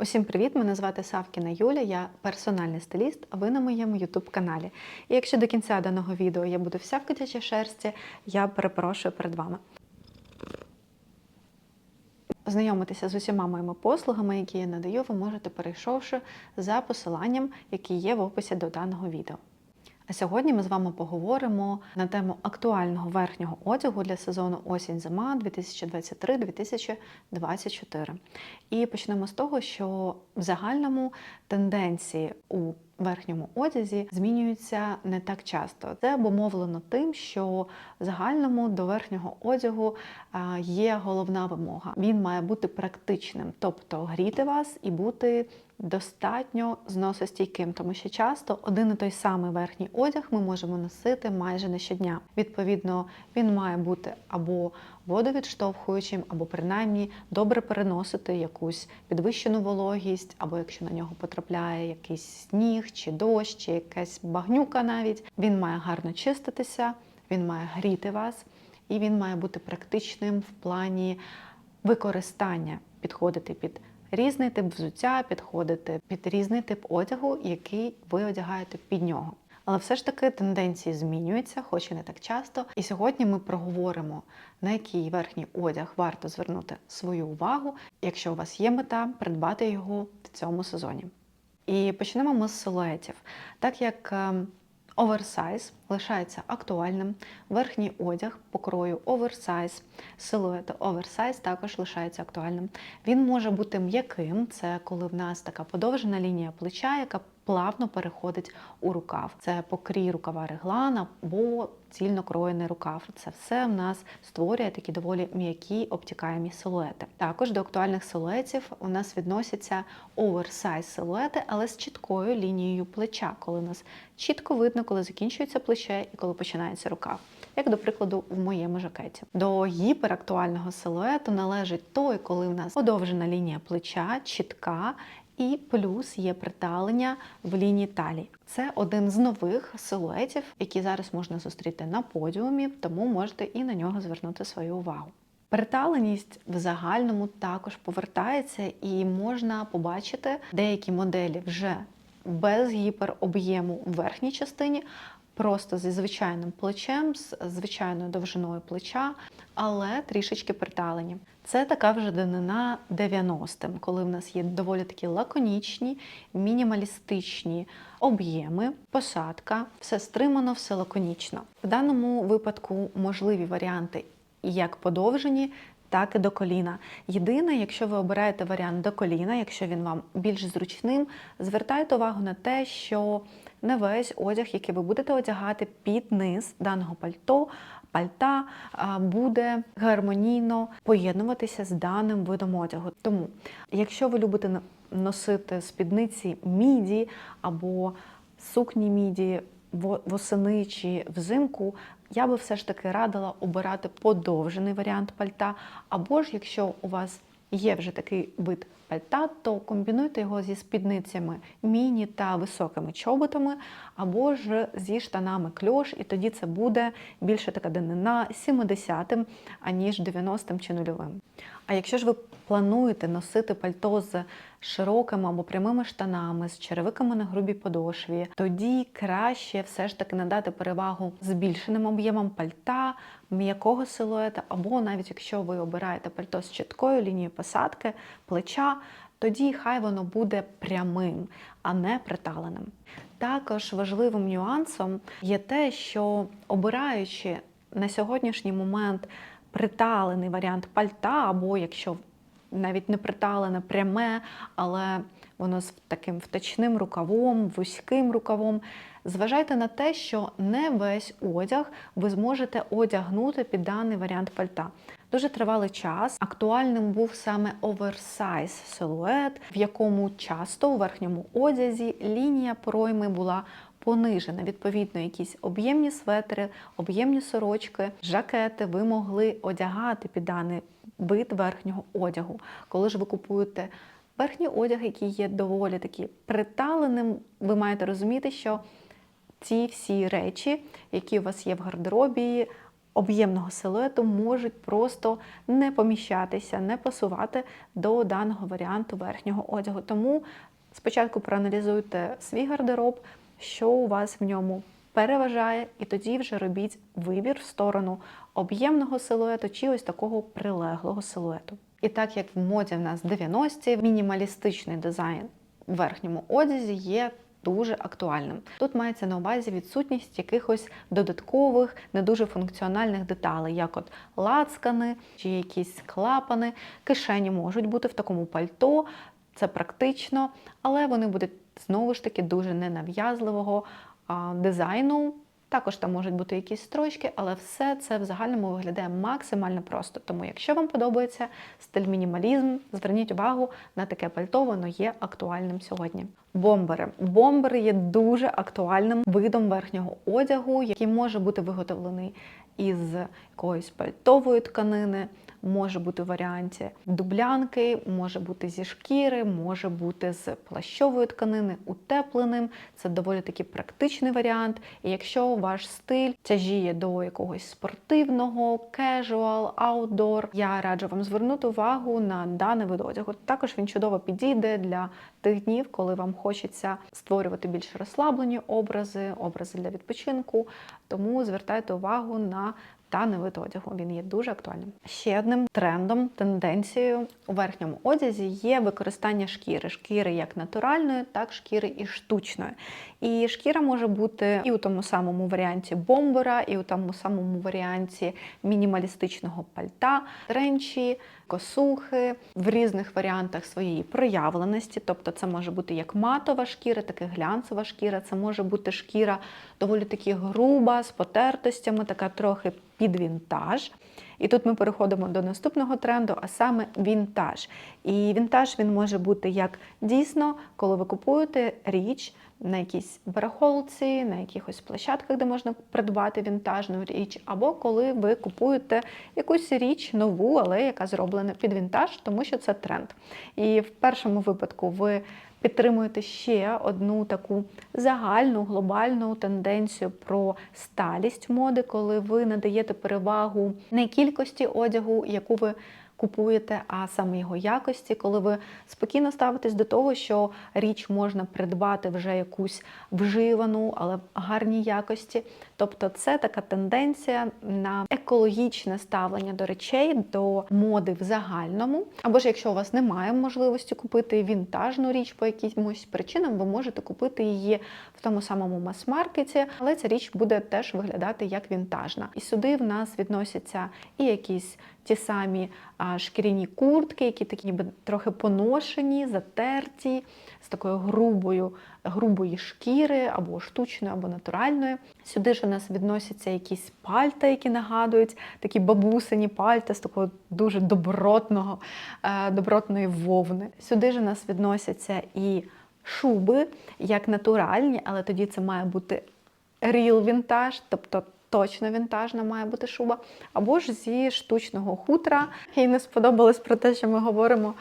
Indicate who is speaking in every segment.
Speaker 1: Усім привіт! Мене звати Савкіна Юля, я персональний стиліст, а ви на моєму ютуб-каналі. І якщо до кінця даного відео я буду вся в котячій шерсті, я перепрошую перед вами. Знайомитися з усіма моїми послугами, які я надаю, ви можете перейшовши за посиланням, яке є в описі до даного відео. А сьогодні ми з вами поговоримо на тему актуального верхнього одягу для сезону осінь-зима 2023-2024. І почнемо з того, що в загальному тенденції у верхньому одязі змінюються не так часто. Це обумовлено тим, що в загальному до верхнього одягу є головна вимога. Він має бути практичним, тобто гріти вас і бути достатньо зносостійким, тому що часто один і той самий верхній одяг ми можемо носити майже не щодня. Відповідно, він має бути або водовідштовхуючим, або принаймні добре переносити якусь підвищену вологість, або якщо на нього потрапляє якийсь сніг чи дощ, чи якась багнюка навіть, він має гарно чиститися, він має гріти вас, і він має бути практичним в плані використання, підходити під різний тип взуття, підходити під різний тип одягу, який ви одягаєте під нього. Але все ж таки тенденції змінюються, хоч і не так часто. І сьогодні ми проговоримо, на який верхній одяг варто звернути свою увагу, якщо у вас є мета придбати його в цьому сезоні. І почнемо ми з силуетів. Так як ем, оверсайз лишається актуальним, верхній одяг покрою оверсайз, силуети оверсайз також лишається актуальним. Він може бути м'яким, це коли в нас така подовжена лінія плеча, яка плавно переходить у рукав. Це покрій рукава реглана або цільно кроєний рукав. Це все в нас створює такі доволі м'які обтікаємі силуети. Також до актуальних силуетів у нас відносяться оверсайз силуети, але з чіткою лінією плеча, коли у нас чітко видно, коли закінчується плече і коли починається рукав. Як, до прикладу, в моєму жакеті. До гіперактуального силуету належить той, коли в нас подовжена лінія плеча, чітка і плюс є приталення в лінії талії. Це один з нових силуетів, які зараз можна зустріти на подіумі, тому можете і на нього звернути свою увагу. Приталеність в загальному також повертається, і можна побачити деякі моделі вже без гіпероб'єму в верхній частині, просто зі звичайним плечем, з звичайною довжиною плеча, але трішечки приталені. Це така вже данина 90-м, коли в нас є доволі такі лаконічні, мінімалістичні об'єми, посадка, все стримано, все лаконічно. В даному випадку можливі варіанти як подовжені, так і до коліна. Єдине, якщо ви обираєте варіант до коліна, якщо він вам більш зручним, звертайте увагу на те, що не весь одяг, який ви будете одягати під низ даного пальто, пальта, буде гармонійно поєднуватися з даним видом одягу. Тому, якщо ви любите носити спідниці міді або сукні міді восени чи взимку, я би все ж таки радила обирати подовжений варіант пальта, або ж якщо у вас є вже такий вид пальта, то комбінуйте його зі спідницями міні та високими чоботами, або ж зі штанами кльош, і тоді це буде більше така данина 70-м, аніж 90-м чи нульовим. А якщо ж ви плануєте носити пальто з широкими або прямими штанами, з черевиками на грубій подошві, тоді краще все ж таки надати перевагу збільшеним об'ємом пальта, м'якого силуета, або навіть якщо ви обираєте пальто з чіткою лінією посадки, плеча, тоді хай воно буде прямим, а не приталеним. Також важливим нюансом є те, що обираючи на сьогоднішній момент приталений варіант пальта, або якщо навіть не приталене пряме, але воно з таким втачним рукавом, вузьким рукавом. Зважайте на те, що не весь одяг ви зможете одягнути під даний варіант пальта. Дуже тривалий час актуальним був саме оверсайз силует, в якому часто у верхньому одязі лінія пройми була понижена. Відповідно, якісь об'ємні светри, об'ємні сорочки, жакети ви могли одягати під даний вид верхнього одягу. Коли ж ви купуєте верхній одяг, який є доволі таки приталеним, ви маєте розуміти, що ці всі речі, які у вас є в гардеробі, об'ємного силуету можуть просто не поміщатися, не пасувати до даного варіанту верхнього одягу. Тому спочатку проаналізуйте свій гардероб, що у вас в ньому переважає, і тоді вже робіть вибір в сторону об'ємного силуету чи ось такого прилеглого силуету. І так як в моді в нас 90-ті, мінімалістичний дизайн в верхньому одязі є дуже актуальним. Тут мається на увазі відсутність якихось додаткових, не дуже функціональних деталей, як от лацкани чи якісь клапани. Кишені можуть бути в такому пальто, це практично, але вони будуть знову ж таки дуже ненав'язливого дизайну. Також там можуть бути якісь строчки, але все це в загальному виглядає максимально просто. Тому, якщо вам подобається стиль мінімалізм, зверніть увагу на таке пальто, воно є актуальним сьогодні. Бомбери. Бомбери є дуже актуальним видом верхнього одягу, який може бути виготовлений із якоїсь пальтової тканини, може бути в варіанті дублянки, може бути зі шкіри, може бути з плащової тканини, утепленим. Це доволі таки практичний варіант. І якщо ваш стиль тяжіє до якогось спортивного, кежуал, аутдор, я раджу вам звернути увагу на даний вид одягу. Також він чудово підійде для тих днів, коли вам хочеться створювати більш розслаблені образи, образи для відпочинку. Тому звертайте увагу на даний вид одягу. Він є дуже актуальним. Ще одним трендом, тенденцією у верхньому одязі є використання шкіри. Шкіри як натуральної, так шкіри і штучної. І шкіра може бути і у тому самому варіанті бомбера, і у тому самому варіанті мінімалістичного пальта, тренчі, косухи в різних варіантах своєї проявленості. Тобто, це може бути як матова шкіра, так і глянцева шкіра. Це може бути шкіра доволі таки груба, з потертостями, така трохи під вінтаж. І тут ми переходимо до наступного тренду, а саме вінтаж. І вінтаж він може бути як дійсно, коли ви купуєте річ на якійсь барахолці, на якихось площадках, де можна придбати вінтажну річ, або коли ви купуєте якусь річ нову, але яка зроблена під вінтаж, тому що це тренд. І в першому випадку ви підтримуєте ще одну таку загальну глобальну тенденцію про сталість моди, коли ви надаєте перевагу не кількості одягу, яку ви купуєте, а саме його якості, коли ви спокійно ставитесь до того, що річ можна придбати вже якусь вживану, але в гарній якості. Тобто це така тенденція на екологічне ставлення до речей, до моди в загальному. Або ж якщо у вас немає можливості купити вінтажну річ по якимось причинам, ви можете купити її в тому самому мас-маркеті, але ця річ буде теж виглядати як вінтажна. І сюди в нас відносяться і якісь ті самі шкіряні куртки, які такі ніби трохи поношені, затерті, з такою грубою, грубої шкіри, або штучної, або натуральної. Сюди ж у нас відносяться якісь пальта, які нагадують такі бабусині пальта з такого дуже добротного, е, добротної вовни. Сюди ж у нас відносяться і шуби, як натуральні, але тоді це має бути real вінтаж, тобто точно вінтажна має бути шуба, або ж зі штучного хутра. Їй не сподобалось про те, що ми говоримо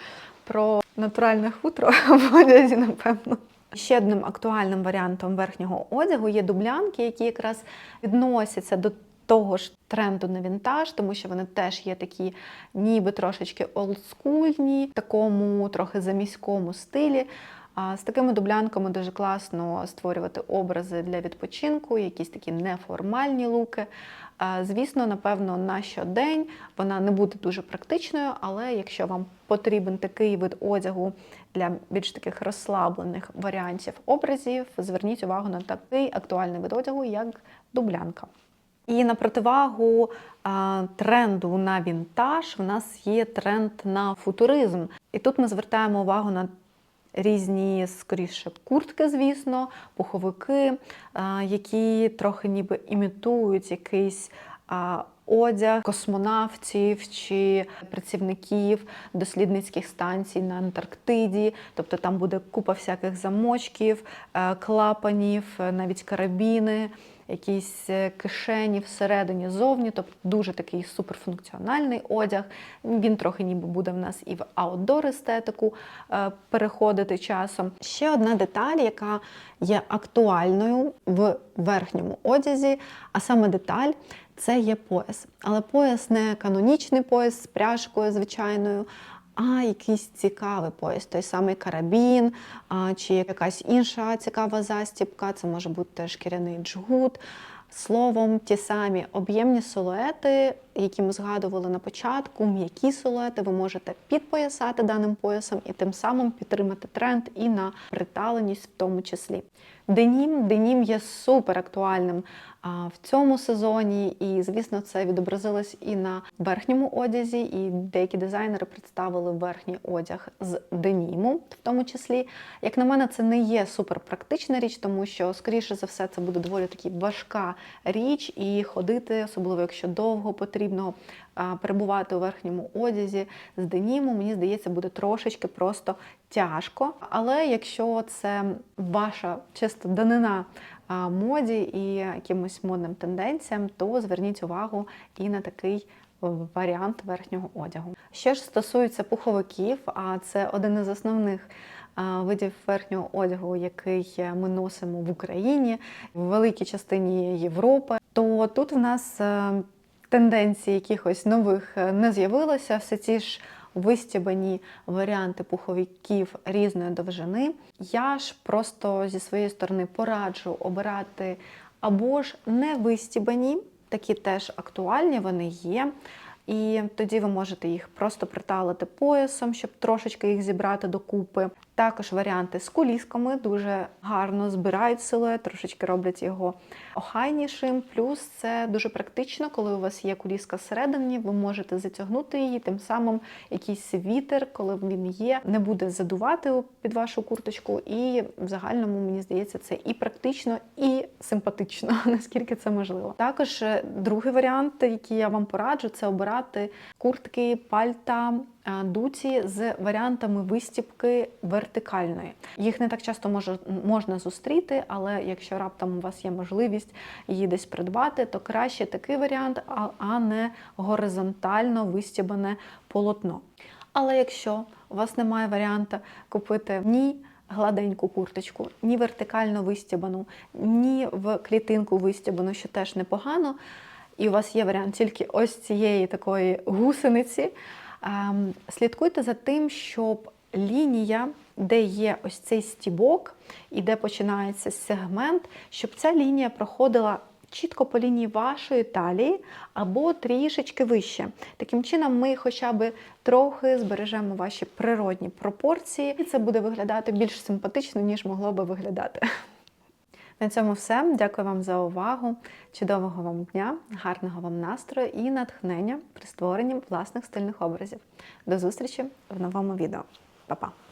Speaker 1: про натуральне хутро в одязі, напевно. Ще одним актуальним варіантом верхнього одягу є дублянки, які якраз відносяться до того ж тренду на вінтаж, тому що вони теж є такі, ніби трошечки олдскульні, такому трохи заміському стилі. З такими дублянками дуже класно створювати образи для відпочинку, якісь такі неформальні луки. Звісно, напевно, на щодень вона не буде дуже практичною, але якщо вам потрібен такий вид одягу для більш таких розслаблених варіантів образів, зверніть увагу на такий актуальний вид одягу, як дублянка. І на противагу тренду на вінтаж в нас є тренд на футуризм. І тут ми звертаємо увагу на різні, скоріше, куртки, звісно, пуховики, які трохи ніби імітують якийсь. Одяг космонавтів чи працівників дослідницьких станцій на Антарктиді, тобто там буде купа всяких замочків, е, клапанів, е, навіть карабіни, якісь е, кишені всередині зовні, тобто дуже такий суперфункціональний одяг. Він трохи ніби буде в нас і в аутдор естетику е, переходити часом. Ще одна деталь, яка є актуальною в верхньому одязі, а саме деталь це є пояс. Але пояс не канонічний пояс з пряжкою звичайною, а якийсь цікавий пояс, той самий карабін а, чи якась інша цікава застібка. Це може бути шкіряний джгут. Словом, ті самі об'ємні силуети, які ми згадували на початку, м'які силуети, ви можете підпоясати даним поясом і тим самим підтримати тренд і на приталеність в тому числі. Денім, денім є супер актуальним в цьому сезоні, і звісно, це відобразилось і на верхньому одязі, і деякі дизайнери представили верхній одяг з деніму, в тому числі. Як на мене, це не є супер практична річ, тому що, скоріше за все, це буде доволі таки важка річ, і ходити, особливо якщо довго потрібно а, перебувати у верхньому одязі з деніму, мені здається, буде трошечки просто тяжко. Але якщо це ваша чисто данина моді і якимось модним тенденціям, то зверніть увагу і на такий варіант верхнього одягу. Що ж стосується пуховиків, а це один із основних видів верхнього одягу, який ми носимо в Україні, в великій частині Європи, то тут в нас е, тенденцій якихось нових е, не з'явилося. Все ті ж вистібані варіанти пуховиків різної довжини. Я ж просто зі своєї сторони пораджу обирати або ж не вистібані, такі теж актуальні, вони є. І тоді ви можете їх просто приталити поясом, щоб трошечки їх зібрати докупи. Також варіанти з кулісками дуже гарно збирають силует, трошечки роблять його охайнішим. Плюс це дуже практично, коли у вас є куліска всередині, ви можете затягнути її, тим самим якийсь вітер, коли він є, не буде задувати під вашу курточку. І в загальному, мені здається, це і практично, і симпатично, наскільки це можливо. Також е, другий варіант, який я вам пораджу, це обирати куртки, пальта. Е, Дуці з варіантами вистіпки вертикальної. Їх не так часто може, можна зустріти, але якщо раптом у вас є можливість її десь придбати, то краще такий варіант, а, не горизонтально вистібане полотно. Але якщо у вас немає варіанту купити ні гладеньку курточку, ні вертикально вистібану, ні в клітинку вистібану, що теж непогано, і у вас є варіант тільки ось цієї такої гусениці, слідкуйте за тим, щоб лінія, де є ось цей стібок і де починається сегмент, щоб ця лінія проходила чітко по лінії вашої талії або трішечки вище. Таким чином, ми хоча б трохи збережемо ваші природні пропорції, і це буде виглядати більш симпатично, ніж могло би виглядати. На цьому все. Дякую вам за увагу. Чудового вам дня, гарного вам настрою і натхнення при створенні власних стильних образів. До зустрічі в новому відео. Па-па!